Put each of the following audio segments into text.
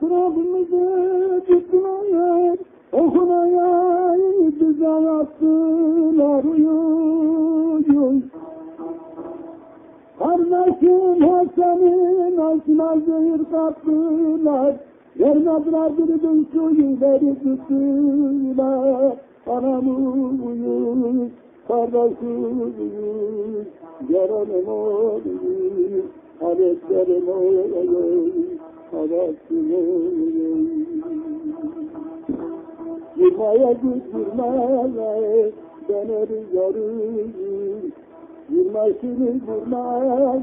Sırabımızı tutmayan Okunaya bize yaptılar uyuyor Kardeşim Hasan'ın altına zehir kattılar Vermediler bir gün suyu verip tuttular Anamı uyur, kardeşim uyur Yaranım uyur, aletlerim uyur Uyur Yırmaya güldürmeye beni rüzgarım Yırmasını vurmaya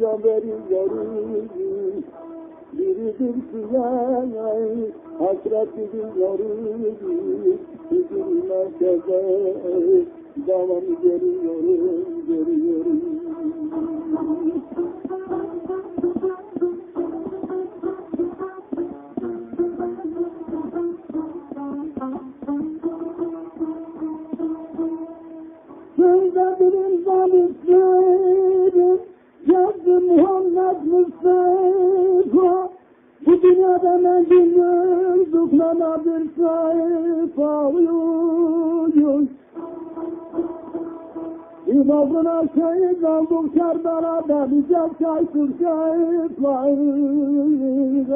can veriyorum Biridir siyah hasret gidiyorum Üzülme keze devam görüyorum görüyorum Zuklana bir sayfa uyuyor İmazına şehit olduk Kerbela'da Bize çaysız şehitler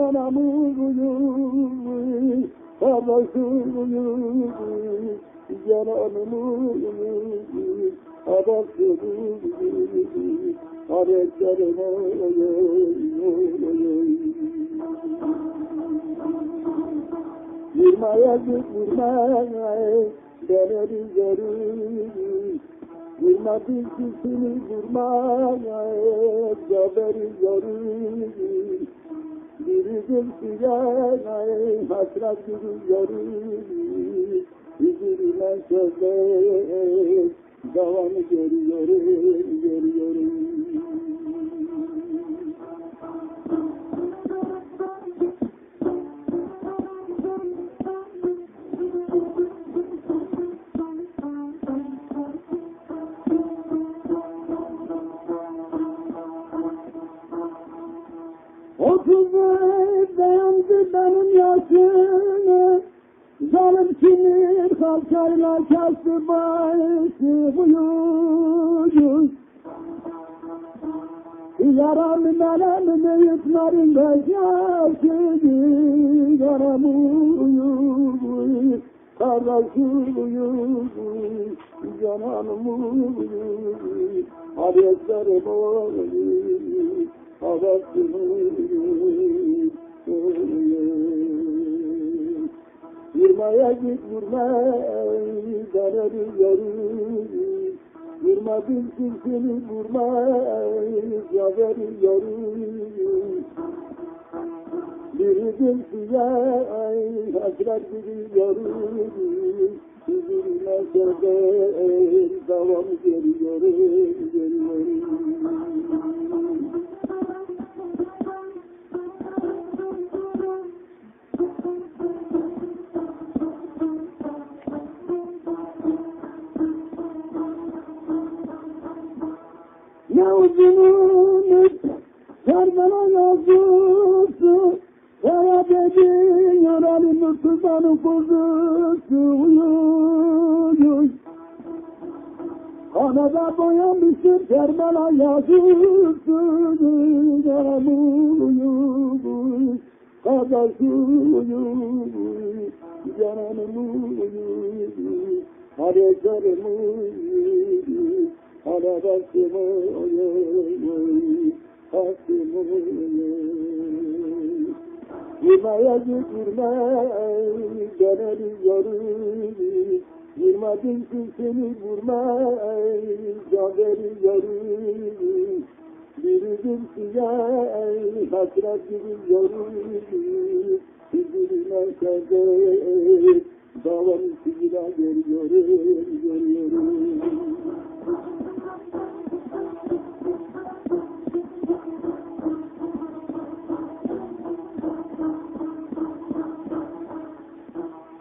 Anamız uyuyor Kardeşim uyuyor Cananım uyuyor Adamsın uyuyor Hareketlerim uyuyor Vurmaya git vurmaya Beni rüzgarım Vurma dilsizini vurmaya Caberi yarım Biridir siyah hasret rüzgarım Üzülme sözler Devamı görüyorum, görüyorum sinir kalçayla kesti başı uyuyor Yaram melem yıkmarın beşası Yaram uyuyor Kardeşim uyuyor Cananım uyuyor Adetlerim uyuyor Adetlerim uyuyor Vurmaya git vurma bana rüzgarı Vurma bilsin seni vurma Zafer yarı Biridir siyah hasret gibi yarı Üzülme sefer devam geliyorum geliyorum Kuzusu uyuyor. Kanada boyamıştır Kerbela yazısı Yaralı uyuyor. Kardeşim uyuyor Cananım uyuyor? Hareketlerim uyuyor Arabasım uyuyor? Hakkım uyuyor Yırmaya gitme Beni rüzgarı Yırmadın ki seni vurma Can veriyorum Biridir siyah Hasret gibi yarım Üzülme sever Davam sigara görüyorum Görüyorum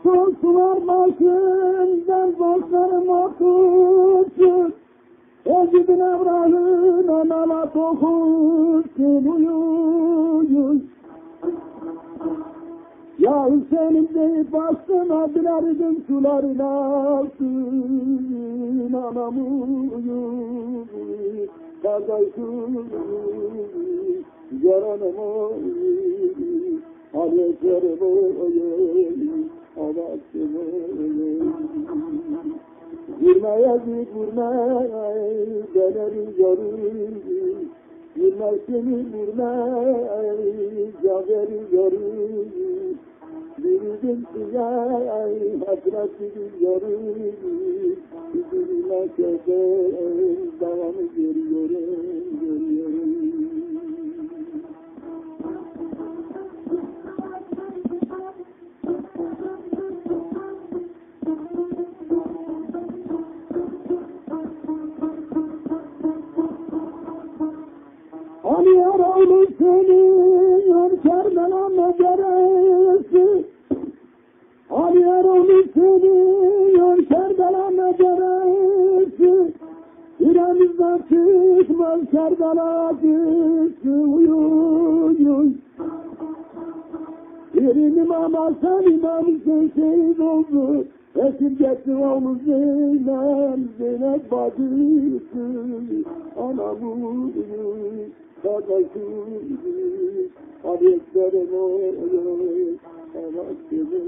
Sular başından dostlarım okursun. Ezidin Ebrahim anala tokursun uyuyun. Ya Hüseyin deyip bastım adlardım suların altın anamı kardeşim yaranımı Aleyhisselam'ı Anasını Girmeye git vurmaya Denerim görür Girmesini vurmaya Caverim görür Yürüdüm size Hasretini görür Üzülme köşe Devamı Görüyorum Hani yaralı senin Kerbela meceresi Hani yaralı senin Kerbela meceresi Yüreğimizden çıkmaz Kerbela acısı Uyuy Bir imam Hasan imam Hüseyin oldu. Esirgetti oğlu Zeynep Zeynep bacısı Anamı kardeşim Adetlerim olur Anasını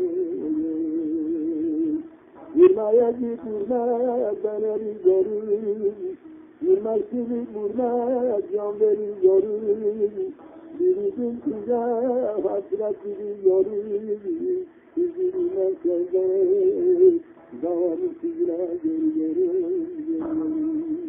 Yürmeye git yürme Beleri görür Yürmesini vurma Can görür Birisin size Hasretini görür Üzülme sevde sizle görüyorum